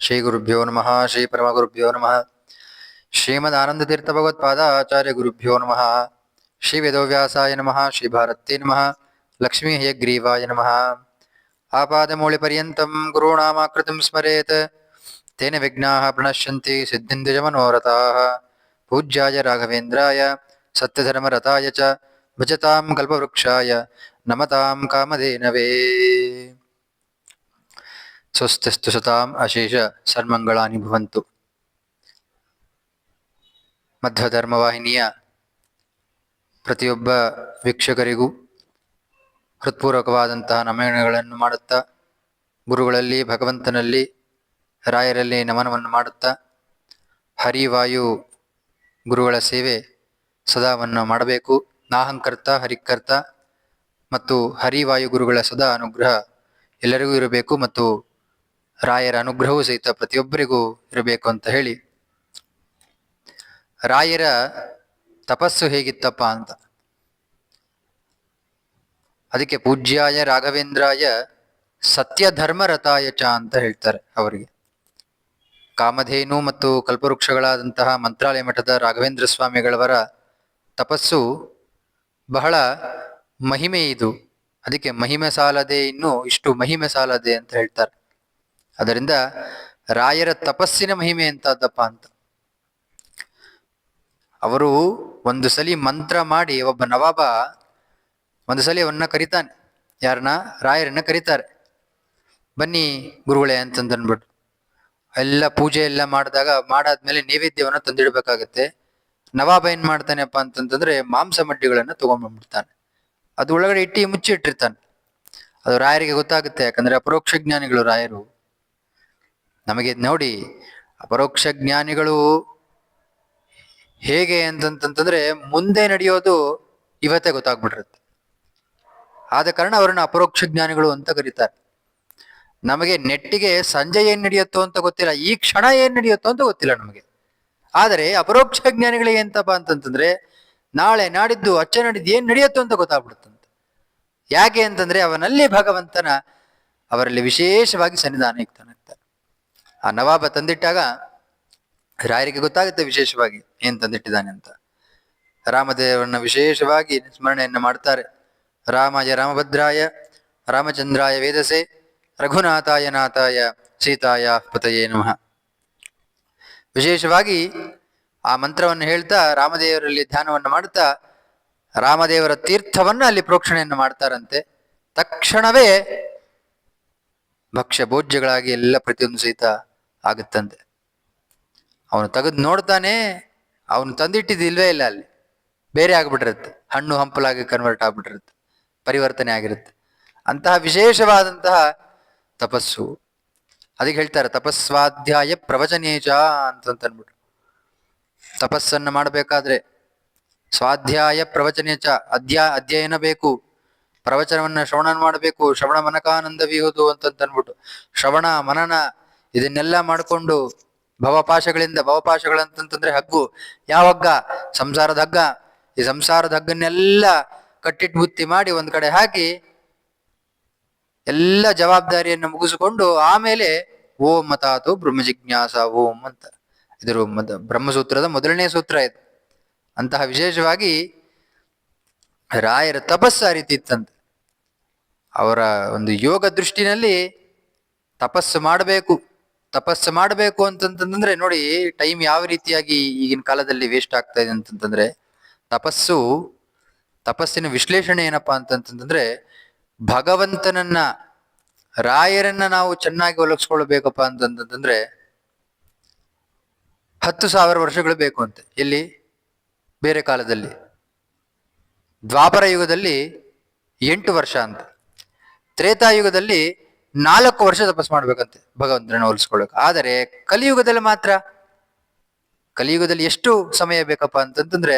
శ్రీ గురుభ్యో నమ శ్రీ పరమ గురుభ్యో నమ శ్రీమద్ ఆనందతీర్థ భగవత్పాదాచార్య గురుభ్యో నమ శ్రీ వేదవ్యాసాయ నమ శ్రీ భారతీ నమ లక్ష్మీ హయగ్రీవాయ నమ. ఆపాదమూళిపర్యంతం గురుణామాకృతం స్మరేత్ తేన విఘ్నా ప్రణశ్యంతి సిద్ధిందిజ ಪೂಜ್ಯಾಯ ರಾಘವೇಂದ್ರಾಯ, ಸತ್ಯಧರ್ಮರಥಾಯ ಚ, ಭಜತಾಂ ಕಲ್ಪವೃಕ್ಷಾಯ, ನಮತಾಂ ಕಾಮಧೇನವೇ. ಸ್ವಸ್ತಿಸ್ತು ಸತಾಂ ಅಶೇಷ ಸನ್ಮಂಗಳಾನಿ ಭವಂತು. ಮಧ್ವಧರ್ಮವಾಹಿನಿಯ ಪ್ರತಿಯೊಬ್ಬ ವೀಕ್ಷಕರಿಗೂ ಹೃತ್ಪೂರ್ವಕವಾದಂತಹ ನಮನಗಳನ್ನು ಮಾಡುತ್ತಾ, ಗುರುಗಳಲ್ಲಿ, ಭಗವಂತನಲ್ಲಿ, ರಾಯರಲ್ಲಿ ನಮನವನ್ನು ಮಾಡುತ್ತಾ, ಹರಿವಾಯು ಗುರುಗಳ ಸೇವೆ ಸದಾವನ್ನು ಮಾಡಬೇಕು. ನಾಹಂಕರ್ತ ಹರಿಕರ್ತ ಮತ್ತು ಹರಿವಾಯು ಗುರುಗಳ ಸದಾ ಅನುಗ್ರಹ ಎಲ್ಲರಿಗೂ ಇರಬೇಕು ಮತ್ತು ರಾಯರ ಅನುಗ್ರಹವೂ ಸಹಿತ ಪ್ರತಿಯೊಬ್ಬರಿಗೂ ಇರಬೇಕು ಅಂತ ಹೇಳಿ. ರಾಯರ ತಪಸ್ಸು ಹೇಗಿತ್ತಪ್ಪ ಅಂತ? ಅದಕ್ಕೆ ಪೂಜ್ಯಾಯ ರಾಘವೇಂದ್ರಾಯ ಸತ್ಯಧರ್ಮರತಾಯ ಚ ಅಂತ ಹೇಳ್ತಾರೆ ಅವರಿಗೆ. ಕಾಮಧೇನು ಮತ್ತು ಕಲ್ಪವೃಕ್ಷಗಳಾದಂತಹ ಮಂತ್ರಾಲಯ ಮಠದ ರಾಘವೇಂದ್ರ ಸ್ವಾಮಿಗಳವರ ತಪಸ್ಸು ಬಹಳ ಮಹಿಮೆ ಇದು. ಅದಕ್ಕೆ ಮಹಿಮೆ ಸಾಲದೆ ಇನ್ನು ಇಷ್ಟು ಮಹಿಮೆ ಸಾಲದೆ ಅಂತ ಹೇಳ್ತಾರೆ. ಅದರಿಂದ ರಾಯರ ತಪಸ್ಸಿನ ಮಹಿಮೆ ಎಂತದ್ದಪ್ಪ ಅಂತ. ಅವರು ಒಂದು ಸಲಿ ಮಂತ್ರ ಮಾಡಿ, ಒಬ್ಬ ನವಾಬ ಒಂದು ಸಲಿ ಅವನ್ನ ಕರಿತಾನೆ. ಯಾರನ್ನ? ರಾಯರನ್ನ ಕರೀತಾರೆ. ಬನ್ನಿ ಗುರುಗಳೇ ಅಂತಂದನ್ಬಿಟ್ಟು ಎಲ್ಲ ಪೂಜೆ ಎಲ್ಲ ಮಾಡಿದಾಗ ಮಾಡಾದ್ಮೇಲೆ ನೈವೇದ್ಯವನ್ನು ತಂದಿಡ್ಬೇಕಾಗತ್ತೆ. ನವಾಬ ಏನ್ ಮಾಡ್ತಾನೆಪ್ಪ ಅಂತಂತಂದ್ರೆ ಮಾಂಸ ಮಡ್ಡಿಗಳನ್ನ ತಗೊಂಡ್ಬಂದ್ಬಿಡ್ತಾನೆ. ಅದು ಒಳಗಡೆ ಇಟ್ಟಿ ಮುಚ್ಚಿ ಇಟ್ಟಿರ್ತಾನೆ ಅದು ರಾಯರಿಗೆ ಗೊತ್ತಾಗುತ್ತೆ, ಯಾಕಂದ್ರೆ ಅಪರೋಕ್ಷ ಜ್ಞಾನಿಗಳು ರಾಯರು. ನಮಗೆ ನೋಡಿ, ಅಪರೋಕ್ಷ ಜ್ಞಾನಿಗಳು ಹೇಗೆ ಅಂತಂತಂದ್ರೆ ಮುಂದೆ ನಡೆಯೋದು ಇವತ್ತೇ ಗೊತ್ತಾಗ್ಬಿಟ್ಟಿರುತ್ತೆ. ಆದ ಕಾರಣ ಅವರನ್ನು ಅಪರೋಕ್ಷ ಜ್ಞಾನಿಗಳು ಅಂತ ಕರೀತಾರೆ. ನಮಗೆ ನೆಟ್ಟಿಗೆ ಸಂಜೆ ಏನ್ ನಡೆಯುತ್ತೋ ಅಂತ ಗೊತ್ತಿಲ್ಲ, ಈ ಕ್ಷಣ ಏನ್ ನಡೆಯುತ್ತೋ ಅಂತ ಗೊತ್ತಿಲ್ಲ ನಮಗೆ. ಆದರೆ ಅಪರೋಕ್ಷ ಜ್ಞಾನಿಗಳಿಗೆ ಎಂತಪ್ಪ ಅಂತಂತಂದ್ರೆ, ನಾಳೆ ನಾಡಿದ್ದು ಅಚ್ಚ ನಾಡಿದ್ದು ಏನ್ ನಡೆಯುತ್ತೋ ಅಂತ ಗೊತ್ತಾಗ್ಬಿಡುತ್ತಂತೆ. ಯಾಕೆ ಅಂತಂದ್ರೆ, ಅವನಲ್ಲಿ ಭಗವಂತನ ಅವರಲ್ಲಿ ವಿಶೇಷವಾಗಿ ಸನ್ನಿಧಾನ ಇಕ್ತಾನಂತ. ಆ ನವಾಬ ತಂದಿಟ್ಟಾಗ ರಾಯರಿಗೆ ಗೊತ್ತಾಗುತ್ತೆ ವಿಶೇಷವಾಗಿ ಏನ್ ತಂದಿಟ್ಟಿದ್ದಾನೆ ಅಂತ. ರಾಮದೇವರನ್ನ ವಿಶೇಷವಾಗಿ ಸ್ಮರಣೆಯನ್ನು ಮಾಡ್ತಾರೆ. ರಾಮಾಯ ರಾಮಭದ್ರಾಯ, ರಾಮಚಂದ್ರಾಯ ವೇದಸೆ ರಘುನಾಥಾಯ ನಾಥಾಯ ಸೀತಾಯ ಪತಯೇ ನಮಃ. ವಿಶೇಷವಾಗಿ ಆ ಮಂತ್ರವನ್ನು ಹೇಳ್ತಾ ರಾಮದೇವರಲ್ಲಿ ಧ್ಯಾನವನ್ನು ಮಾಡ್ತಾ ರಾಮದೇವರ ತೀರ್ಥವನ್ನ ಅಲ್ಲಿ ಪ್ರೋಕ್ಷಣೆಯನ್ನು ಮಾಡ್ತಾರಂತೆ. ತಕ್ಷಣವೇ ಭಕ್ಷ್ಯ ಭೋಜ್ಯಗಳಾಗಿ ಎಲ್ಲ ಪ್ರತಿಯೊಂದು ಸಹಿತ ಆಗುತ್ತಂತೆ. ಅವನು ತೆಗೆದು ನೋಡ್ತಾನೆ, ಅವನು ತಂದಿಟ್ಟಿದ್ದು ಇಲ್ವೇ ಇಲ್ಲ ಅಲ್ಲಿ. ಬೇರೆ ಆಗ್ಬಿಟ್ಟಿರುತ್ತೆ. ಹಣ್ಣು ಹಂಪಲಾಗಿ ಕನ್ವರ್ಟ್ ಆಗ್ಬಿಟ್ಟಿರುತ್ತೆ. ಪರಿವರ್ತನೆ ಆಗಿರುತ್ತೆ. ಅಂತಹ ವಿಶೇಷವಾದಂತಹ ತಪಸ್ಸು. ಅದಕ್ಕೆ ಹೇಳ್ತಾರೆ, ತಪಸ್ವಾಧ್ಯಾಯ ಪ್ರವಚನೇಜ ಅಂತ ಅನ್ಬಿಟ್ಟು ತಪಸ್ಸನ್ನು ಮಾಡಬೇಕಾದ್ರೆ ಸ್ವಾಧ್ಯಾಯ ಪ್ರವಚನೇಚ ಅಧ್ಯಾ, ಅಧ್ಯಯನ ಬೇಕು. ಪ್ರವಚನವನ್ನ ಶ್ರವಣ ಮಾಡಬೇಕು, ಶ್ರವಣ ಮನಕಾನಂದ ವಿಹುದು ಅಂತ ಅನ್ಬಿಟ್ಟು ಶ್ರವಣ, ಮನನ ಇದನ್ನೆಲ್ಲ ಮಾಡಿಕೊಂಡು ಭವಪಾಶಗಳಿಂದ, ಭವಪಾಶಗಳಂತಂತಂದ್ರೆ ಹಗ್ಗು. ಯಾವ ಹಗ್ಗ ಸಂಸಾರದ ಹಗ್ಗ. ಈ ಸಂಸಾರದ ಹಗ್ಗನ್ನೆಲ್ಲ ಕಟ್ಟಿಟ್ಟು ಬುತ್ತಿ ಮಾಡಿ ಒಂದ್ ಕಡೆ ಹಾಕಿ ಎಲ್ಲ ಜವಾಬ್ದಾರಿಯನ್ನು ಮುಗಿಸಿಕೊಂಡು ಆಮೇಲೆ ಓಂ ಮತಾತು ಬ್ರಹ್ಮ ಜಿಜ್ಞಾಸ ಓಂ ಅಂತ. ಇದ್ರ ಬ್ರಹ್ಮಸೂತ್ರದ ಮೊದಲನೇ ಸೂತ್ರ ಇದು. ಅಂತಹ ವಿಶೇಷವಾಗಿ ರಾಯರ ತಪಸ್ಸು ಅರಿತಿತ್ತಂತೆ ಅವರ ಒಂದು ಯೋಗ ದೃಷ್ಟಿನಲ್ಲಿ ತಪಸ್ಸು ಮಾಡಬೇಕು ತಪಸ್ಸು ಮಾಡಬೇಕು ಅಂತಂತಂದ್ರೆ ನೋಡಿ ಟೈಮ್ ಯಾವ ರೀತಿಯಾಗಿ ಈಗಿನ ಕಾಲದಲ್ಲಿ ವೇಸ್ಟ್ ಆಗ್ತಾ ಇದೆ ಅಂತಂತಂದ್ರೆ ತಪಸ್ಸು, ತಪಸ್ಸಿನ ವಿಶ್ಲೇಷಣೆ ಏನಪ್ಪಾ ಅಂತಂತಂದ್ರೆ ಭಗವಂತನನ್ನ ರಾಯರನ್ನ ನಾವು ಚೆನ್ನಾಗಿ ಒಲಗಿಸ್ಕೊಳ್ಬೇಕಪ್ಪ ಅಂತಂತಂದ್ರೆ ಹತ್ತು ಸಾವಿರ ವರ್ಷಗಳು ಬೇಕು ಅಂತೆ. ಇಲ್ಲಿ ಬೇರೆ ಕಾಲದಲ್ಲಿ. ದ್ವಾಪರ ಯುಗದಲ್ಲಿ ಎಂಟು ವರ್ಷ ಅಂತ. ತ್ರೇತಾಯುಗದಲ್ಲಿ ನಾಲ್ಕು ವರ್ಷ ತಪಸ್ ಮಾಡ್ಬೇಕಂತೆ ಭಗವಂತನ ಹೋಲಿಸ್ಕೊಳಕ್ ಆದರೆ ಕಲಿಯುಗದಲ್ಲಿ ಮಾತ್ರ. ಕಲಿಯುಗದಲ್ಲಿ ಎಷ್ಟು ಸಮಯ ಬೇಕಪ್ಪ ಅಂತಂತಂದ್ರೆ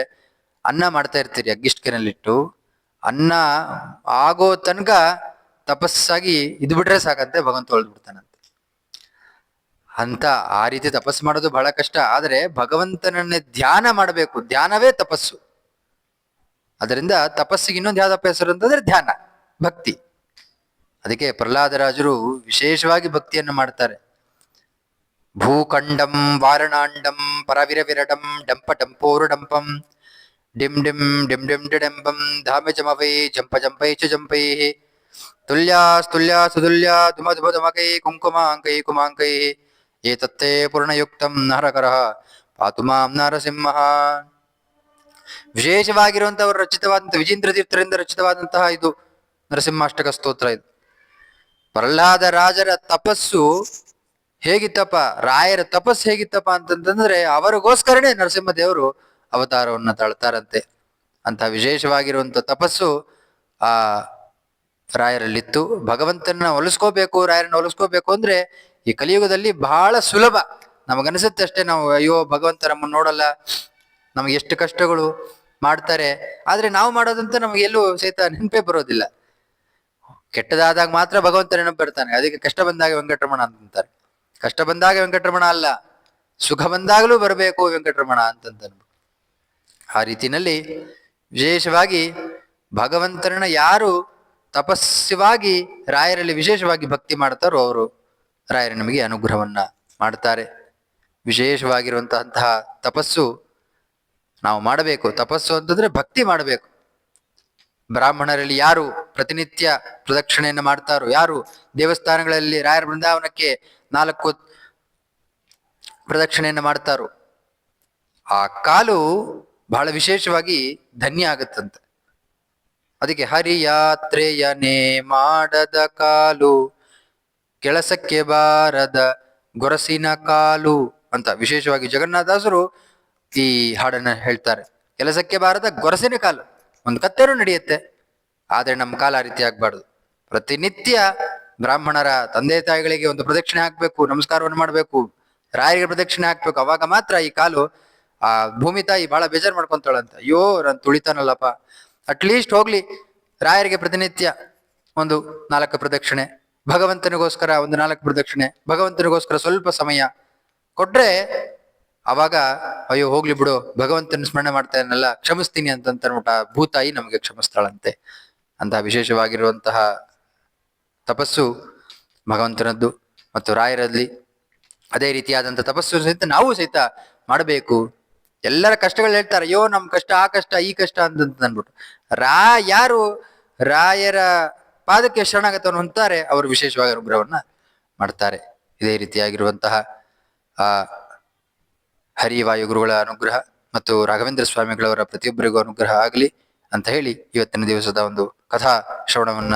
ಅನ್ನ ಮಾಡ್ತಾ ಇರ್ತೀರಿ ಅಗ್ಗಿಷ್ಟಿಗೆನಲ್ಲಿಟ್ಟು ಅನ್ನ ಆಗೋ ತನಕ ತಪಸ್ಸಾಗಿ ಇದು ಬಿಟ್ರೆ ಸಾಕಂತೆ ಭಗವಂತ ಹೊಳ್ದು ಬಿಡ್ತಾನಂತೆ. ಅಂತ ಆ ರೀತಿ ತಪಸ್ಸು ಮಾಡೋದು ಬಹಳ ಕಷ್ಟ. ಆದರೆ ಭಗವಂತನನ್ನೇ ಧ್ಯಾನ ಮಾಡಬೇಕು. ಧ್ಯಾನವೇ ತಪಸ್ಸು. ಅದರಿಂದ ತಪಸ್ಸಿಗೆ ಇನ್ನೊಂದು ಯಾವ್ದಪ್ಪ ಹೆಸರು ಅಂತಂದ್ರೆ ಧ್ಯಾನ, ಭಕ್ತಿ. ಅದಕ್ಕೆ ಪ್ರಹ್ಲಾದರಾಜರು ವಿಶೇಷವಾಗಿ ಭಕ್ತಿಯನ್ನು ಮಾಡ್ತಾರೆ. ಭೂಖಂಡಂ, ವಾರಣಾಂಡಂ, ಪರವಿರವಿರಡಂ ಡಂಪ ಡಂಪೋರು ಡಂಪಂ ಡಿಂ ಡಿಂ ಡಿಂ ಡಿಂ ಡಿಡೆಂಬಂ ಧಾಮೆ ಜಮವೈ ಜಂಪ ಜಂಪೈ ಚ ಜಂಪೈ. ತುಲ್ಯಾಸ್ತುಲ್ಯ ಕುಂಕುಮಾಂಕೈ ಕುಮಾಂಕೈ ಏತತ್ತೇ ಪೂರ್ಣಯುಕ್ತಂ ನರಕರಃ ಪಾತು ಮಾಂ ನರಸಿಂಹ ವಿಶೇಷವಾಗಿರುವಂತಹ ರಚಿತವಾದಂತಹ ವಿಜೇಂದ್ರ ತೀರ್ಥರಿಂದ ರಚಿತವಾದಂತಹ ಇದು ನರಸಿಂಹಾಷ್ಟಕ ಸ್ತೋತ್ರ ಇದು ಪ್ರಹ್ಲಾದ ರಾಜರ ತಪಸ್ಸು ಹೇಗಿತ್ತಪ್ಪ? ರಾಯರ ತಪಸ್ಸು ಹೇಗಿತ್ತಪ್ಪ ಅಂತಂತಂದ್ರೆ ಅವರಿಗೋಸ್ಕರನೇ ನರಸಿಂಹ ದೇವರು ಅವತಾರವನ್ನು ತಾಳ್ತಾರಂತೆ. ಅಂತ ವಿಶೇಷವಾಗಿರುವಂತ ತಪಸ್ಸು ಆ ರಾಯರಲ್ಲಿತ್ತು. ಭಗವಂತನ ಒಲಿಸ್ಕೋಬೇಕು ರಾಯರನ್ನ ಒಲಿಸ್ಕೋಬೇಕು ಅಂದ್ರೆ ಈ ಕಲಿಯುಗದಲ್ಲಿ ಬಹಳ ಸುಲಭ. ನಮಗನಿಸುತ್ತೆ ಅಷ್ಟೇ ನಾವು, ಅಯ್ಯೋ, ಭಗವಂತ ನಮ್ಮನ್ನ ನೋಡಲ್ಲ, ನಮಗೆ ಎಷ್ಟು ಕಷ್ಟಗಳು ಮಾಡ್ತಾರೆ. ಆದ್ರೆ ನಾವು ಮಾಡೋದಂತ ನಮಗೆ ಎಲ್ಲೂ ಸಹಿತ ನೆನಪೇ ಬರೋದಿಲ್ಲ. ಕೆಟ್ಟದಾದಾಗ ಮಾತ್ರ ಭಗವಂತ ನೆನಪು ಬರ್ತಾನೆ ಅದಕ್ಕೆ ಕಷ್ಟ ಬಂದಾಗ ವೆಂಕಟರಮಣ ಅಂತಾರೆ ಕಷ್ಟ ಬಂದಾಗ ವೆಂಕಟರಮಣ ಅಲ್ಲ, ಸುಖ ಬಂದಾಗಲೂ ಬರಬೇಕು ವೆಂಕಟರಮಣ ಅಂತಂತ ಆ ರೀತಿಯಲ್ಲಿ ವಿಶೇಷವಾಗಿ ಭಗವಂತನ ಯಾರು ತಪಸ್ಸವಾಗಿ ರಾಯರಲ್ಲಿ ವಿಶೇಷವಾಗಿ ಭಕ್ತಿ ಮಾಡ್ತಾರೋ ಅವರು, ರಾಯರು ನಮಗೆ ಅನುಗ್ರಹವನ್ನ ಮಾಡ್ತಾರೆ. ವಿಶೇಷವಾಗಿರುವಂತಹ ತಪಸ್ಸು ನಾವು ಮಾಡಬೇಕು. ತಪಸ್ಸು ಅಂತಂದ್ರೆ ಭಕ್ತಿ ಮಾಡಬೇಕು. ಬ್ರಾಹ್ಮಣರಲ್ಲಿ ಯಾರು ಪ್ರತಿನಿತ್ಯ ಪ್ರದಕ್ಷಿಣೆಯನ್ನು ಮಾಡ್ತಾರೋ, ಯಾರು ದೇವಸ್ಥಾನಗಳಲ್ಲಿ ರಾಯರ ಬೃಂದಾವನಕ್ಕೆ ನಾಲ್ಕು ಪ್ರದಕ್ಷಿಣೆಯನ್ನು ಮಾಡ್ತಾರೋ, ಆ ಕಾಲು ಬಹಳ ವಿಶೇಷವಾಗಿ ಧನ್ಯ ಆಗತ್ತಂತೆ. ಅದಕ್ಕೆ ಹರಿಯಾತ್ರೆಯನೇ ಮಾಡದ ಕಾಲು, ಕೆಲಸಕ್ಕೆ ಬಾರದ ಗೊರಸಿನ ಕಾಲು ಅಂತ ವಿಶೇಷವಾಗಿ ಜಗನ್ನಾಥಾಸರು ಈ ಹಾಡನ್ನ ಹೇಳ್ತಾರೆ. ಕೆಲಸಕ್ಕೆ ಬಾರದ ಗೊರಸಿನ ಕಾಲು, ಒಂದು ಕತ್ತೇನು ನಡೆಯುತ್ತೆ, ಆದರೆ ನಮ್ಮ ಕಾಲ ಆ ರೀತಿ ಆಗ್ಬಾರ್ದು. ಪ್ರತಿನಿತ್ಯ ಬ್ರಾಹ್ಮಣರ ತಂದೆ ತಾಯಿಗಳಿಗೆ ಒಂದು ಪ್ರದಕ್ಷಿಣೆ ಹಾಕ್ಬೇಕು, ನಮಸ್ಕಾರವನ್ನು ಮಾಡಬೇಕು, ರಾಯರಿಗೆ ಪ್ರದಕ್ಷಿಣೆ ಹಾಕ್ಬೇಕು, ಅವಾಗ ಮಾತ್ರ ಈ ಕಾಲು ಆ ಭೂಮಿ ತಾಯಿ ಬಹಳ ಬೇಜಾರು ಮಾಡ್ಕೊಂತಾಳಂತ. ಅಯ್ಯೋ, ನಾನು ತುಳಿತಾನಲ್ಲಪ್ಪ ಅಟ್ಲೀಸ್ಟ್ ಹೋಗ್ಲಿ. ರಾಯರಿಗೆ ಪ್ರತಿನಿತ್ಯ ಒಂದು ನಾಲ್ಕು ಪ್ರದಕ್ಷಿಣೆ, ಭಗವಂತನಿಗೋಸ್ಕರ ಒಂದು ನಾಲ್ಕು ಪ್ರದಕ್ಷಿಣೆ, ಭಗವಂತನಿಗೋಸ್ಕರ ಸ್ವಲ್ಪ ಸಮಯ. ಕೊಟ್ರೆ ಅವಾಗ, ಅಯ್ಯೋ ಹೋಗ್ಲಿ ಬಿಡು, ಭಗವಂತನ ಸ್ಮರಣೆ ಮಾಡ್ತಾ ಇದನ್ನೆಲ್ಲ ಕ್ಷಮಿಸ್ತೀನಿ ಅಂತ ಅಂದ್ಬಿಟ್ಟು ಆ ಭೂತಾಯಿ ನಮಗೆ ಕ್ಷಮಿಸ್ತಾಳಂತೆ. ಅಂತ ವಿಶೇಷವಾಗಿರುವಂತಹ ತಪಸ್ಸು ಭಗವಂತನದ್ದು ಮತ್ತು ರಾಯರಲ್ಲಿ. ಅದೇ ರೀತಿಯಾದಂಥ ತಪಸ್ಸು ಸಹಿತ ನಾವು ಸಹಿತ ಮಾಡಬೇಕು. ಎಲ್ಲರ ಕಷ್ಟಗಳು ಹೇಳ್ತಾರೆ, ಅಯ್ಯೋ, ನಮ್ ಕಷ್ಟ, ಆ ಕಷ್ಟ, ಈ ಕಷ್ಟ ಅಂತ ಅಂದ್ಬಿಟ್ಟು. ರಾ, ಯಾರು ರಾಯರ ಪಾದಕ್ಕೆ ಶರಣಾಗತವನ್ನು ಹೊಂತಾರೆ ಅವರು ವಿಶೇಷವಾಗಿ ಅನುಗ್ರಹವನ್ನ ಮಾಡ್ತಾರೆ. ಇದೇ ರೀತಿಯಾಗಿರುವಂತಹ, ಆ ಹರಿವಾಯು ಗುರುಗಳ ಅನುಗ್ರಹ ಮತ್ತು ರಾಘವೇಂದ್ರ ಸ್ವಾಮಿಗಳವರ ಪ್ರತಿಯೊಬ್ಬರಿಗೂ ಅನುಗ್ರಹ ಆಗಲಿ ಅಂತ ಹೇಳಿ ಇವತ್ತಿನ ದಿವಸದ ಒಂದು ಕಥಾ ಶ್ರವಣವನ್ನ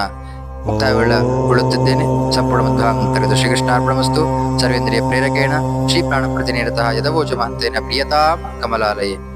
ಮುಕ್ತಾಯಗೊಳ್ಳುತ್ತಿದ್ದೇನೆ ಸಂಪೂರ್ಣ ಮಧ್ವಾಂತರದ ಶ್ರೀಕೃಷ್ಣಾರ್ಪಣಮಸ್ತು ಸರ್ವೇಂದ್ರಿಯ ಪ್ರೇರಕೇಣ ಶ್ರೀ ಪ್ರಾಣ ಪ್ರತಿನಿರತಃ ಯದವೋಚಮಾಂತೇನ ಪ್ರಿಯತಾಂ ಕಮಲಾಲಯೇ.